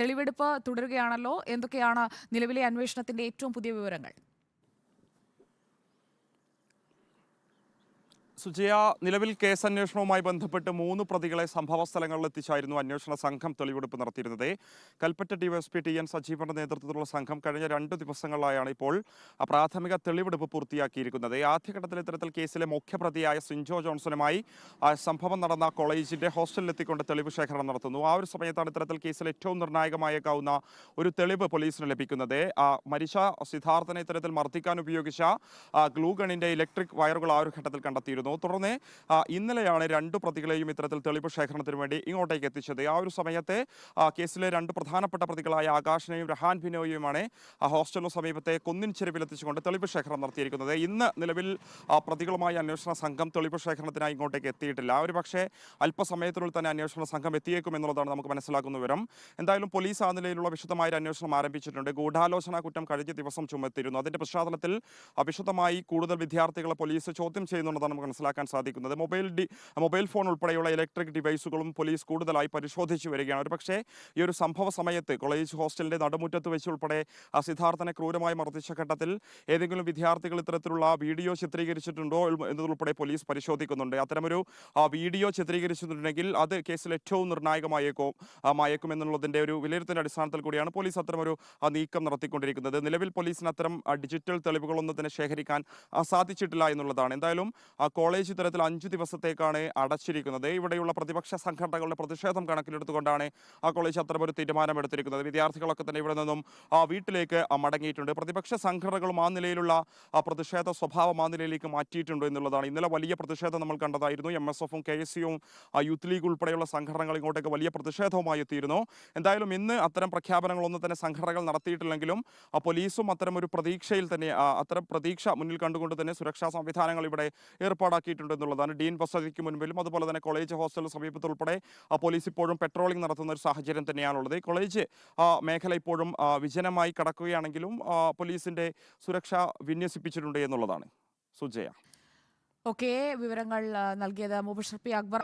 തെളിവെടുപ്പ് തുടരുകയാണല്ലോ. എന്തൊക്കെയാണ് നിലവിലെ അന്വേഷണത്തിന്റെ ഏറ്റവും പുതിയ വിവരങ്ങൾ? സുജയ നിലവിൽ കേസ് അന്വേഷണവുമായി ബന്ധപ്പെട്ട് മൂന്ന് പ്രതികളെ സംഭവ സ്ഥലങ്ങളിൽ എത്തിച്ചായിരുന്നു അന്വേഷണ സംഘം തെളിവെടുപ്പ് നടത്തിയിരുന്നത്. കൽപ്പറ്റ ഡിവൈഎസ്പി ടി എൻ സജീവന്റെ നേതൃത്വത്തിലുള്ള സംഘം കഴിഞ്ഞ രണ്ട് ദിവസങ്ങളിലായാണ് ഇപ്പോൾ പ്രാഥമിക തെളിവെടുപ്പ് പൂർത്തിയാക്കിയിരിക്കുന്നത്. ആദ്യഘട്ടത്തിൽ ഇത്തരത്തിൽ കേസിലെ മുഖ്യപ്രതിയായ സിൻജോ ജോൺസണുമായി സംഭവം നടന്ന കോളേജിന്റെ ഹോസ്റ്റലിലെത്തിക്കൊണ്ട് തെളിവ് ശേഖരണം നടത്തുന്നു. ആ ഒരു സമയത്താണ് ഇത്തരത്തിൽ കേസിൽ ഏറ്റവും നിർണായകമായേക്കാവുന്ന ഒരു തെളിവ് പോലീസിന് ലഭിക്കുന്നത്. മരിച്ച സിദ്ധാർത്ഥനെ ഇത്തരത്തിൽ മർദ്ദിക്കാൻ ഉപയോഗിച്ച ആ ഗ്ലൂ ഇലക്ട്രിക് വയറുകൾ ആ ഒരു ഘട്ടത്തിൽ കണ്ടെത്തിയിരുന്നു. തുടർന്ന് ആ, ഇന്നലെയാണ് രണ്ട് പ്രതികളെയും ഇത്തരത്തിൽ തെളിവ് ശേഖരണത്തിന് വേണ്ടി ഇങ്ങോട്ടേക്ക് എത്തിച്ചത്. ആ ഒരു സമയത്തെ കേസിലെ രണ്ട് പ്രധാനപ്പെട്ട പ്രതികളായ ആകാശിനെയും രഹാൻ ബിനോയുമാണ് ഹോസ്റ്റലിന് സമീപത്തെ കുന്നിൻ ചെരുവിൽ എത്തിച്ചുകൊണ്ട് തെളിവ് ശേഖരണം നടത്തിയിരിക്കുന്നത്. ഇന്ന് നിലവിൽ പ്രതികളുമായി അന്വേഷണ സംഘം തെളിവ് ശേഖരണത്തിനായി ഇങ്ങോട്ടേക്ക് എത്തിയിട്ടില്ല. ഒരു പക്ഷേ അല്പസമയത്തിനുള്ളിൽ തന്നെ അന്വേഷണ സംഘം എത്തിയേക്കും എന്നുള്ളതാണ് നമുക്ക് മനസ്സിലാക്കുന്ന വിവരം. എന്തായാലും പോലീസ് ആ നിലയിലുള്ള വിശദമായ അന്വേഷണം ആരംഭിച്ചിട്ടുണ്ട്. ഗൂഢാലോചന കുറ്റം കഴിഞ്ഞ ദിവസം ചുമത്തിയിരുന്നു. അതിന്റെ പശ്ചാത്തലത്തിൽ വിശദമായി കൂടുതൽ വിദ്യാർത്ഥികളെ പോലീസ് ചോദ്യം ചെയ്യുന്നുണ്ടെന്നാണ് നമുക്ക് മനസ്സിലാക്കാൻ സാധിക്കുന്നത്. മൊബൈൽ ഡി മൊബൈൽ ഫോൺ ഉൾപ്പെടെയുള്ള ഇലക്ട്രിക് ഡിവൈസുകളും പോലീസ് കൂടുതലായി പരിശോധിച്ചു വരികയാണ്. ഒരു പക്ഷേ ഈ ഒരു സംഭവ സമയത്ത് കോളേജ് ഹോസ്റ്റലിന്റെ നടുമുറ്റത്ത് വെച്ച് ഉൾപ്പെടെ സിദ്ധാർത്ഥനെ ക്രൂരമായി മർദ്ദിച്ച ഘട്ടത്തിൽ ഏതെങ്കിലും വിദ്യാർത്ഥികൾ ഇത്തരത്തിലുള്ള വീഡിയോ ചിത്രീകരിച്ചിട്ടുണ്ടോ എന്നതുൾപ്പെടെ പോലീസ് പരിശോധിക്കുന്നുണ്ട്. അത്തരമൊരു വീഡിയോ ചിത്രീകരിച്ചിട്ടുണ്ടെങ്കിൽ അത് കേസിൽ ഏറ്റവും നിർണായകമായേക്കും മായേക്കും എന്നുള്ളതിന്റെ ഒരു വിലയിരുത്തലിന്റെ അടിസ്ഥാനത്തിൽ കൂടിയാണ് പോലീസ് അത്തരമൊരു നീക്കം നടത്തിക്കൊണ്ടിരിക്കുന്നത്. നിലവിൽ പോലീസിന് അത്തരം ഡിജിറ്റൽ തെളിവുകളൊന്നും തന്നെ ശേഖരിക്കാൻ സാധിച്ചിട്ടില്ല എന്നുള്ളതാണ്. എന്തായാലും ആ, കോളേജ് ഇത്തരത്തിൽ അഞ്ചു ദിവസത്തേക്കാണ് അടച്ചിരിക്കുന്നത്. ഇവിടെയുള്ള പ്രതിപക്ഷ സംഘടനകളുടെ പ്രതിഷേധം കണക്കിലെടുത്തുകൊണ്ടാണ് ആ കോളേജ് അത്തരമൊരു തീരുമാനമെടുത്തിരിക്കുന്നത്. വിദ്യാർത്ഥികളൊക്കെ തന്നെ ഇവിടെ നിന്നും ആ, വീട്ടിലേക്ക് മടങ്ങിയിട്ടുണ്ട്. പ്രതിപക്ഷ സംഘടനകളും ആ നിലയിലുള്ള പ്രതിഷേധ സ്വഭാവം ആ നിലയിലേക്ക് മാറ്റിയിട്ടുണ്ട് എന്നുള്ളതാണ്. ഇന്നലെ വലിയ പ്രതിഷേധം നമ്മൾ കണ്ടതായിരുന്നു. എം എസ് എഫും കെ എസ് സിയും യൂത്ത് ലീഗ് ഉൾപ്പെടെയുള്ള സംഘടനകൾ ഇങ്ങോട്ടേക്ക് വലിയ പ്രതിഷേധവുമായി എത്തിയിരുന്നു. എന്തായാലും ഇന്ന് അത്തരം പ്രഖ്യാപനങ്ങളൊന്നും തന്നെ സംഘടനകൾ നടത്തിയിട്ടില്ലെങ്കിലും ആ, പോലീസും അത്തരം ഒരു പ്രതീക്ഷയിൽ തന്നെ അത്തരം പ്രതീക്ഷ മുന്നിൽ കണ്ടുകൊണ്ട് തന്നെ സുരക്ഷാ സംവിധാനങ്ങൾ ഇവിടെ ഏർപ്പാടാക്കിയിട്ടുണ്ട് എന്നുള്ളതാണ് ഡീൻ വസതിക്ക് മുൻപിലും അതുപോലെ തന്നെ കോളേജ് ഹോസ്റ്റലിന് സമീപത്തുൾപ്പെടെ പോലീസ് ഇപ്പോഴും പെട്രോളിംഗ് നടത്തുന്ന ഒരു സാഹചര്യം തന്നെയാണുള്ളത്. കോളേജ് മേഖല ഇപ്പോഴും വിജനമായി കടക്കുകയാണെങ്കിലും പോലീസിന്റെ സുരക്ഷ വിന്യസിപ്പിച്ചിട്ടുണ്ട് എന്നുള്ളതാണ്. സുജയ. ഓക്കെ വിവരങ്ങൾ നൽകിയത് മുബഷർ പി അക്ബർ.